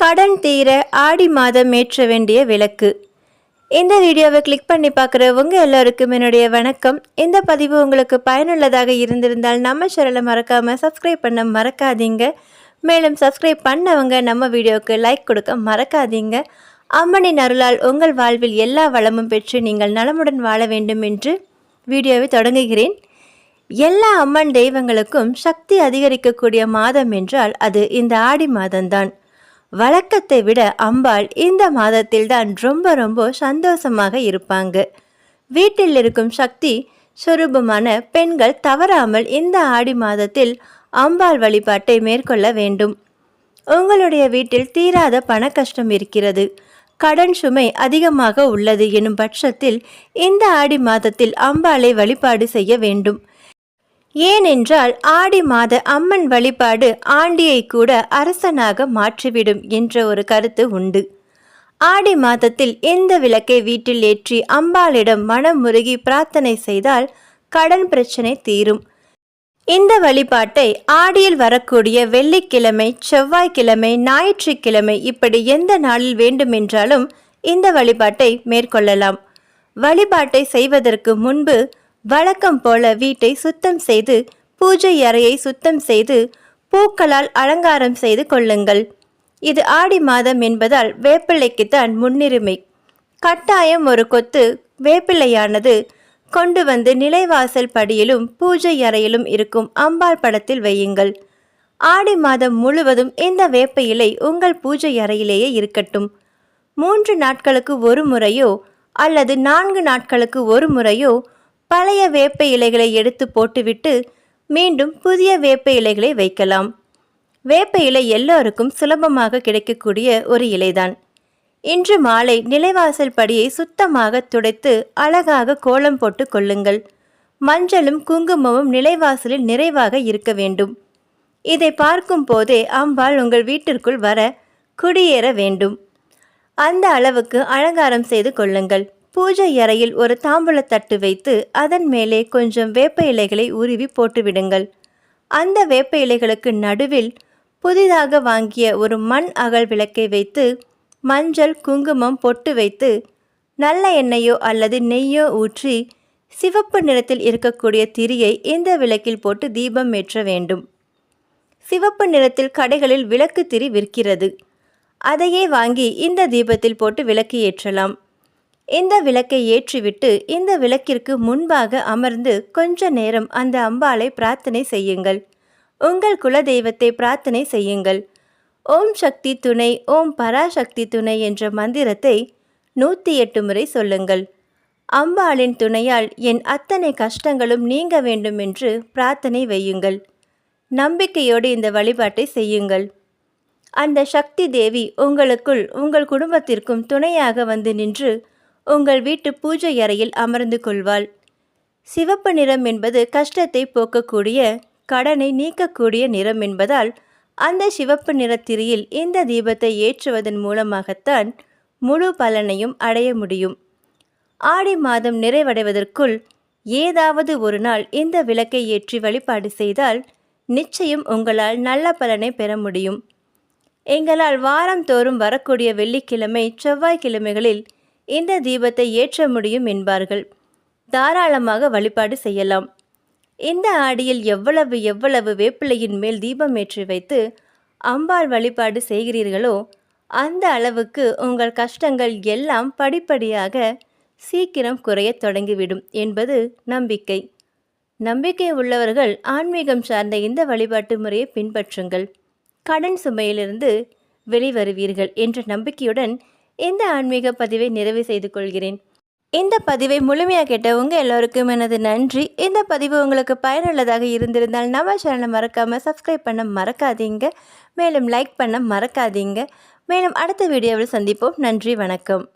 கடன் தீர ஆடி மாதம் ஏற்ற வேண்டிய விளக்கு. இந்த வீடியோவை கிளிக் பண்ணி பார்க்குறவங்க எல்லோருக்கும் என்னுடைய வணக்கம். இந்த பதிவு உங்களுக்கு பயனுள்ளதாக இருந்திருந்தால் நம்ம சேனலை மறக்காமல் சப்ஸ்கிரைப் பண்ண மறக்காதீங்க. மேலும் சப்ஸ்கிரைப் பண்ணவங்க நம்ம வீடியோவுக்கு லைக் கொடுக்க மறக்காதீங்க. அம்மனின் அருளால் உங்கள் வாழ்வில் எல்லா வளமும் பெற்று நீங்கள் நலமுடன் வாழ வேண்டும் என்று வீடியோவை தொடங்குகிறேன். எல்லா அம்மன் தெய்வங்களுக்கும் சக்தி அதிகரிக்கக்கூடிய மாதம் என்றால் அது இந்த ஆடி மாதம்தான். வழக்கத்தை விட அம்பாள் இந்த மாதத்தில்தான் ரொம்ப ரொம்ப சந்தோஷமாக இருப்பாங்க. வீட்டில் இருக்கும் சக்தி சொரூபமான பெண்கள் தவறாமல் இந்த ஆடி மாதத்தில் அம்பாள் வழிபாட்டை மேற்கொள்ள வேண்டும். உங்களுடைய வீட்டில் தீராத பண கஷ்டம் இருக்கிறது. கடன் சுமை அதிகமாக உள்ளது எனும் பட்சத்தில் இந்த ஆடி மாதத்தில் அம்பாளை வழிபாடு செய்ய வேண்டும். ஏனென்றால் ஆடி மாத அம்மன் வழிபாடு ஆண்டியை கூட அரசனாக மாற்றிவிடும் என்ற ஒரு கருத்து உண்டு. ஆடி மாதத்தில் இந்த விளக்கை வீட்டில் ஏற்றி அம்பாளிடம் மனம் முருகி பிரார்த்தனை செய்தால் கடன் பிரச்சனை தீரும். இந்த வழிபாட்டை ஆடியில் வரக்கூடிய வெள்ளிக்கிழமை செவ்வாய்க்கிழமை ஞாயிற்றுக்கிழமை இப்படி எந்த நாளில் வேண்டுமென்றாலும் இந்த வழிபாட்டை மேற்கொள்ளலாம். வழிபாட்டை செய்வதற்கு முன்பு வழக்கம் போல வீட்டை சுத்தம் செய்து பூஜை அறையை சுத்தம் செய்து பூக்களால் அலங்காரம் செய்து கொள்ளுங்கள். இது ஆடி மாதம் என்பதால் வேப்பிள்ளைக்குத்தான் முன்னுரிமை. கட்டாயம் ஒரு கொத்து வேப்பிள்ளையானது கொண்டு வந்து நிலைவாசல் படியிலும் பூஜை அறையிலும் இருக்கும் அம்பாள் படத்தில் வையுங்கள். ஆடி மாதம் முழுவதும் இந்த வேப்ப இலை உங்கள் பூஜை அறையிலேயே இருக்கட்டும். மூன்று நாட்களுக்கு ஒரு முறையோ அல்லது நான்கு நாட்களுக்கு ஒரு முறையோ பழைய வேப்ப இலைகளை எடுத்து போட்டுவிட்டு மீண்டும் புதிய வேப்ப இலைகளை வைக்கலாம். வேப்ப இலை எல்லோருக்கும் சுலபமாக கிடைக்கக்கூடிய ஒரு இலைதான். இன்று மாலை நிலைவாசல் படியை சுத்தமாக துடைத்து அழகாக கோலம் போட்டு கொள்ளுங்கள். மஞ்சளும் குங்குமமும் நிலைவாசலில் நிறைவாக இருக்க வேண்டும். இதை பார்க்கும் போதே அம்பாள் உங்கள் வீட்டிற்குள் வர குடியேற வேண்டும். அந்த அளவுக்கு அலங்காரம் செய்து கொள்ளுங்கள். பூஜை அறையில் ஒரு தாம்பூலத்தட்டு வைத்து அதன் மேலே கொஞ்சம் வேப்ப இலைகளை உருவி போட்டுவிடுங்கள். அந்த வேப்ப இலைகளுக்கு நடுவில் புதிதாக வாங்கிய ஒரு மண் அகல் விளக்கை வைத்து மஞ்சள் குங்குமம் பொட்டு வைத்து நல்ல எண்ணெயோ அல்லது நெய்யோ ஊற்றி சிவப்பு நிறத்தில் இருக்கக்கூடிய திரியை இந்த விளக்கில் போட்டு தீபம் ஏற்ற வேண்டும். சிவப்பு நிறத்தில் கடைகளில் விளக்கு திரி விற்கிறது. அதையே வாங்கி இந்த தீபத்தில் போட்டு விளக்கு ஏற்றலாம். இந்த விளக்கை ஏற்றிவிட்டு இந்த விளக்கிற்கு முன்பாக அமர்ந்து கொஞ்ச நேரம் அந்த அம்பாளை பிரார்த்தனை செய்யுங்கள். உங்கள் குலதெய்வத்தை பிரார்த்தனை செய்யுங்கள். ஓம் சக்தி துணை ஓம் பராசக்தி துணை என்ற மந்திரத்தை நூற்றி எட்டு முறை சொல்லுங்கள். அம்பாளின் துணையால் என் அத்தனை கஷ்டங்களும் நீங்க வேண்டும் என்று பிரார்த்தனை வையுங்கள். நம்பிக்கையோடு இந்த வழிபாட்டை செய்யுங்கள். அந்த சக்தி தேவி உங்களுக்குள் உங்கள் குடும்பத்திற்கும் துணையாக வந்து நின்று உங்கள் வீட்டு பூஜை அறையில் அமர்ந்து கொள்வாள். சிவப்பு நிறம் என்பது கஷ்டத்தை போக்கக்கூடிய கடனை நீக்கக்கூடிய நிறம் என்பதால் அந்த சிவப்பு நிறத்திரியில் இந்த தீபத்தை ஏற்றுவதன் மூலமாகத்தான் முழு பலனையும் அடைய முடியும். ஆடி மாதம் நிறைவடைவதற்குள் ஏதாவது ஒரு நாள் இந்த விளக்கை ஏற்றி வழிபாடு செய்தால் நிச்சயம் உங்களால் நல்ல பலனை பெற முடியும். எங்களால் வாரம் தோறும் வரக்கூடிய வெள்ளிக்கிழமை செவ்வாய்க்கிழமைகளில் இந்த தீபத்தை ஏற்ற முடியும் என்பார்கள். தாராளமாக வழிபாடு செய்யலாம். இந்த ஆடியில் எவ்வளவு எவ்வளவு வேப்பிலையின் மேல் தீபம் ஏற்றி வைத்து அம்பாள் வழிபாடு செய்கிறீர்களோ அந்த அளவுக்கு உங்கள் கஷ்டங்கள் எல்லாம் படிப்படியாக சீக்கிரம் குறையத் தொடங்கிவிடும் என்பது நம்பிக்கை. நம்பிக்கை உள்ளவர்கள் ஆன்மீகம் சார்ந்த இந்த வழிபாட்டு முறையை பின்பற்றுங்கள். கடன் சுமையிலிருந்து வெளிவருவீர்கள் என்ற நம்பிக்கையுடன் இந்த ஆன்மீக பதிவை நிறைவு செய்து கொள்கிறேன். இந்த பதிவை முழுமையாக கேட்ட உங்கள் எல்லோருக்கும் எனது நன்றி. இந்த பதிவு உங்களுக்கு பயனுள்ளதாக இருந்திருந்தால் நம்ம சேனலை மறக்காமல் சப்ஸ்கிரைப் பண்ண மறக்காதீங்க. மேலும் லைக் பண்ண மறக்காதீங்க. மேலும் அடுத்த வீடியோவில் சந்திப்போம். நன்றி வணக்கம்.